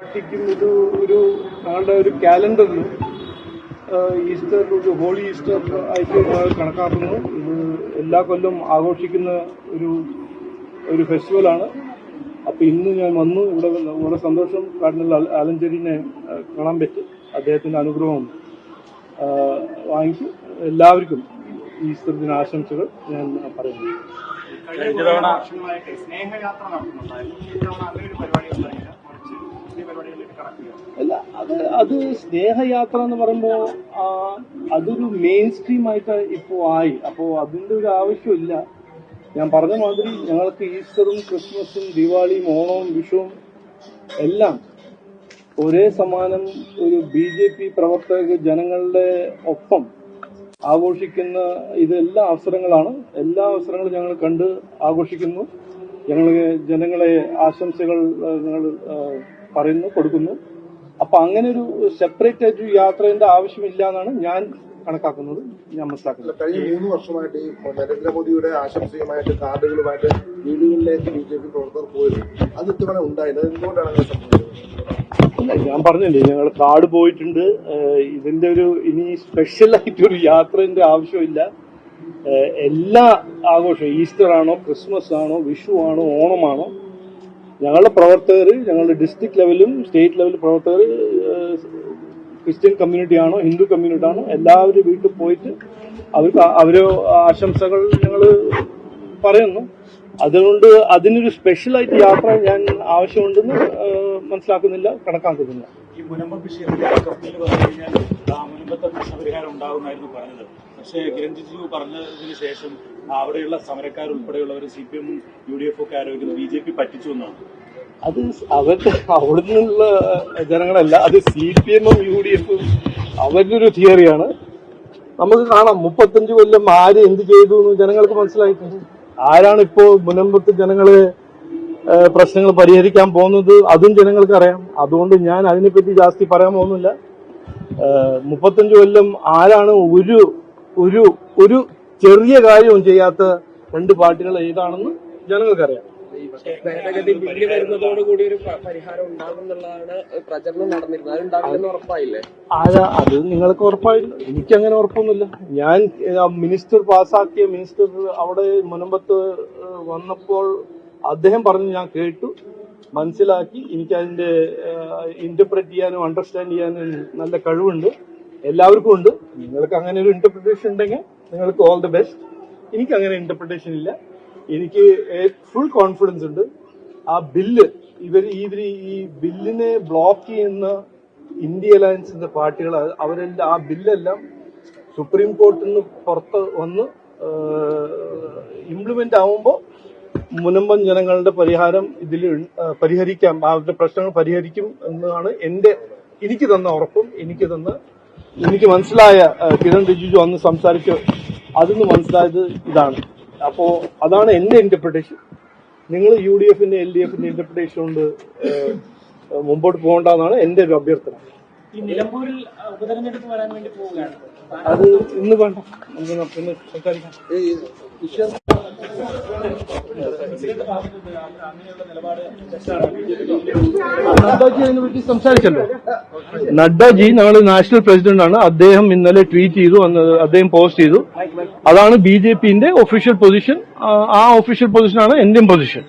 പാർട്ടിക്കും ഇത് ഒരു ഞങ്ങളുടെ ഒരു കാലണ്ടറിൽ ഈസ്റ്റർ ഒരു ഹോളി ഈസ്റ്റർ ആയിട്ട് കണക്കാക്കുന്നു. ഇത് എല്ലാ കൊല്ലം ആഘോഷിക്കുന്ന ഒരു ഒരു ഫെസ്റ്റിവലാണ്. അപ്പോൾ ഇന്ന് ഞാൻ വന്നു. ഇവിടെ വളരെ സന്തോഷം കാർഡിനൽ ആലഞ്ചേരിനെ കാണാൻ പറ്റി. അദ്ദേഹത്തിന്റെ അനുഗ്രഹം വാങ്ങിച്ചു. എല്ലാവർക്കും ഈസ്റ്റർ ദിന ആശംസകൾ ഞാൻ പറയുന്നു. കഴിഞ്ഞ തവണ സ്നേഹയാത്ര നടത്തുന്നുണ്ടായിരുന്നു ഇത്തവണ അങ്ങനെ ഒരു പരിപാടി ഉണ്ടായില്ല അല്ല അത് അത് സ്നേഹയാത്ര എന്ന് പറയുമ്പോൾ അതൊരു മെയിൻ സ്ട്രീം ആയിട്ട് ഇപ്പോൾ ആയി. അപ്പോൾ അതിന്റെ ഒരു ആവശ്യമില്ല. ഞാൻ പറഞ്ഞ മാതിരി ഞങ്ങൾക്ക് ഈസ്റ്ററും ക്രിസ്മസും ദിവാളിയും ഓണവും വിഷുവും എല്ലാം ഒരേ സമാനം ഒരു ബി ജെ പി പ്രവർത്തക ജനങ്ങളുടെ ഒപ്പം ആഘോഷിക്കുന്ന ഇതെല്ലാ അവസരങ്ങളാണ്. എല്ലാ അവസരങ്ങളും ഞങ്ങൾ കണ്ട് ആഘോഷിക്കുന്നു. ഞങ്ങൾ ജനങ്ങളെ ആശംസകൾ ഞങ്ങൾ പറയുന്നു കൊടുക്കുന്നു. അപ്പൊ അങ്ങനെ ഒരു സെപ്പറേറ്റ് ആയിട്ട് യാത്രേന്റെ ആവശ്യമില്ല എന്നാണ് ഞാൻ കണക്കാക്കുന്നത് ഞാൻ മനസ്സിലാക്കുന്നത്. കഴിഞ്ഞ മൂന്ന് വർഷമായിട്ട് ഈ നരേന്ദ്രമോദിയുടെ ആശംസയുമായിട്ട് കാർഡുകളുമായിട്ട് വീടുകളിലേക്ക് ബി ജെ പി പ്രവർത്തകർ പോയത് അത് ഇത്തവണ ഉണ്ടായില്ല. അത് എന്തുകൊണ്ടാണ് അങ്ങനെ സംഭവിച്ചത്? ഞാൻ പറഞ്ഞില്ലേ ഞങ്ങൾ കാർഡ് പോയിട്ടുണ്ട്. ഇതിന്റെ ഒരു ഇനി സ്പെഷ്യൽ ആയിട്ട് ഒരു യാത്രന്റെ ആവശ്യമില്ല. എല്ലാ ആഘോഷവും ഈസ്റ്റർ ആണോ ക്രിസ്മസ് ആണോ വിഷു ആണോ ഓണമാണോ ഞങ്ങളുടെ പ്രവർത്തകർ ഞങ്ങളുടെ ഡിസ്ട്രിക്ട് ലെവലും സ്റ്റേറ്റ് ലെവൽ പ്രവർത്തകർ ക്രിസ്ത്യൻ കമ്മ്യൂണിറ്റി ആണോ ഹിന്ദു കമ്മ്യൂണിറ്റി ആണോ എല്ലാവരും വീട്ടിൽ പോയിട്ട് അവർക്ക് അവർ ആശംസകൾ ഞങ്ങൾ പറയുന്നു. അതുകൊണ്ട് അതിനൊരു സ്പെഷ്യലായിട്ട് യാത്ര ഞാൻ ആവശ്യമുണ്ടെന്ന് മനസ്സിലാക്കുന്നില്ല കണക്കാക്കുന്നില്ല. ഈ മുനമ്പം വിഷയത്തിൽ കപ്പിൽ പറഞ്ഞു കഴിഞ്ഞാൽ ആ മുനമ്പത്തെ പ്രശ്നപരിഹാരം ഉണ്ടാകുമെന്നായിരുന്നു പറഞ്ഞത്. പക്ഷേ കിരൺ പറഞ്ഞതിന് ശേഷം അവിടെയുള്ള സമരക്കാരുൾപ്പെടെയുള്ളവർ സി പി എമ്മും യു ഡി എഫും ഒക്കെ ആരോപിക്കുന്നത് ബി ജെ പി പറ്റിച്ചു എന്നാണ്. അത് അവരുടെ അവിടെ നിന്നുള്ള ജനങ്ങളല്ല അത് സി പി എമ്മും യു ഡി എഫും അവരുടെ ഒരു തിയറിയാണ്. നമുക്ക് കാണാം മുപ്പത്തഞ്ച് കൊല്ലം ആര് എന്ത് ചെയ്തു എന്ന് ജനങ്ങൾക്ക് മനസ്സിലായിട്ടുണ്ട്. ആരാണ് ഇപ്പോ മുനമ്പത്ത് ജനങ്ങൾ പ്രശ്നങ്ങൾ പരിഹരിക്കാൻ പോകുന്നത് അതും ജനങ്ങൾക്ക് അറിയാം അതുകൊണ്ട് ഞാൻ അതിനെപ്പറ്റി ജാസ്തി പറയാൻ പോകുന്നില്ല. മുപ്പത്തഞ്ച് കൊല്ലം ആരാണ് ഒരു ഒരു ഒരു ചെറിയ കാര്യവും ചെയ്യാത്ത രണ്ട് പാർട്ടികൾ ഏതാണെന്ന് ജനങ്ങൾക്കറിയാം. ഭേദഗതി ബില്ല് വരുന്നതോടുകൂടി ഒരു പരിഹാരം പ്രചരണം നടന്നിരുന്നത്. അത് ഉറപ്പായില്ലേ? ആരാ അത് നിങ്ങൾക്ക് ഉറപ്പായില്ല. എനിക്കങ്ങനെ ഉറപ്പൊന്നുമില്ല. ഞാൻ മിനിസ്റ്റർ പാസാക്കിയ മിനിസ്റ്റർ അവിടെ മുനമ്പത്ത് വന്നപ്പോൾ അദ്ദേഹം പറഞ്ഞു ഞാൻ കേട്ടു മനസ്സിലാക്കി. എനിക്ക് അതിന്റെ ഇന്റർപ്രറ്റ് ചെയ്യാനും അണ്ടർസ്റ്റാൻഡ് ചെയ്യാനും നല്ല കഴിവുണ്ട്. എല്ലാവർക്കും ഉണ്ട്. നിങ്ങൾക്ക് അങ്ങനെ ഒരു ഇന്റർപ്രിട്ടേഷൻ ഉണ്ടെങ്കിൽ നിങ്ങൾക്ക് ഓൾ ദി ബെസ്റ്റ് എനിക്ക് അങ്ങനെ ഇന്റർപ്രിട്ടേഷൻ ഇല്ല. എനിക്ക് ഫുൾ കോൺഫിഡൻസ് ഉണ്ട്. ആ ബില്ല് ഇവർ ഇവർ ഈ ബില്ലിനെ ബ്ലോക്ക് ചെയ്യുന്ന ഇന്ത്യ അലയൻസിന്റെ പാർട്ടികൾ അവരെല്ലാം ആ ബില്ലെല്ലാം സുപ്രീം കോർട്ടിൽ നിന്ന് പുറത്ത് വന്ന് ഇംപ്ലിമെന്റ് ആവുമ്പോൾ മുനമ്പൻ ജനങ്ങളുടെ പരിഹാരം ഇതിൽ പരിഹരിക്കാം. അവരുടെ പ്രശ്നങ്ങൾ പരിഹരിക്കും എന്നാണ് എന്റെ എനിക്ക് തന്ന ഉറപ്പും എനിക്ക് തന്ന എനിക്ക് മനസ്സിലായ കിരൺ റിജിജു അന്ന് സംസാരിച്ച് അതിന്ന് മനസ്സിലായത് ഇതാണ്. അപ്പോ അതാണ് എന്റെ ഇന്റർപ്രിട്ടേഷൻ നിങ്ങൾ യു ഡി എഫിന്റെ എൽ ഡി എഫിന്റെ ഇന്റർപ്രിട്ടേഷൻ കൊണ്ട് മുമ്പോട്ട് പോകണ്ടെന്നാണ് എന്റെ ഒരു അഭ്യർത്ഥന. ഈ നിലമ്പൂരിൽ ഉപതെരഞ്ഞെടുപ്പ് വരാൻ വേണ്ടി പോവുകയാണ്. അത് ഇന്ന് വേണ്ട. നമുക്ക് പിന്നെ സംസാരിക്കാം. നഡ്ഡാജി സംസാരിച്ചല്ലോ. നഡ്ഡാജി ഞങ്ങളുടെ നാഷണൽ പ്രസിഡന്റ് ആണ്. അദ്ദേഹം ഇന്നലെ ട്വീറ്റ് ചെയ്തു അദ്ദേഹം പോസ്റ്റ് ചെയ്തു. അതാണ് ബി ജെ പിന്റെ ഒഫീഷ്യൽ പൊസിഷൻ ആ ഒഫീഷ്യൽ പൊസിഷനാണ് ഇന്ത്യൻ പൊസിഷൻ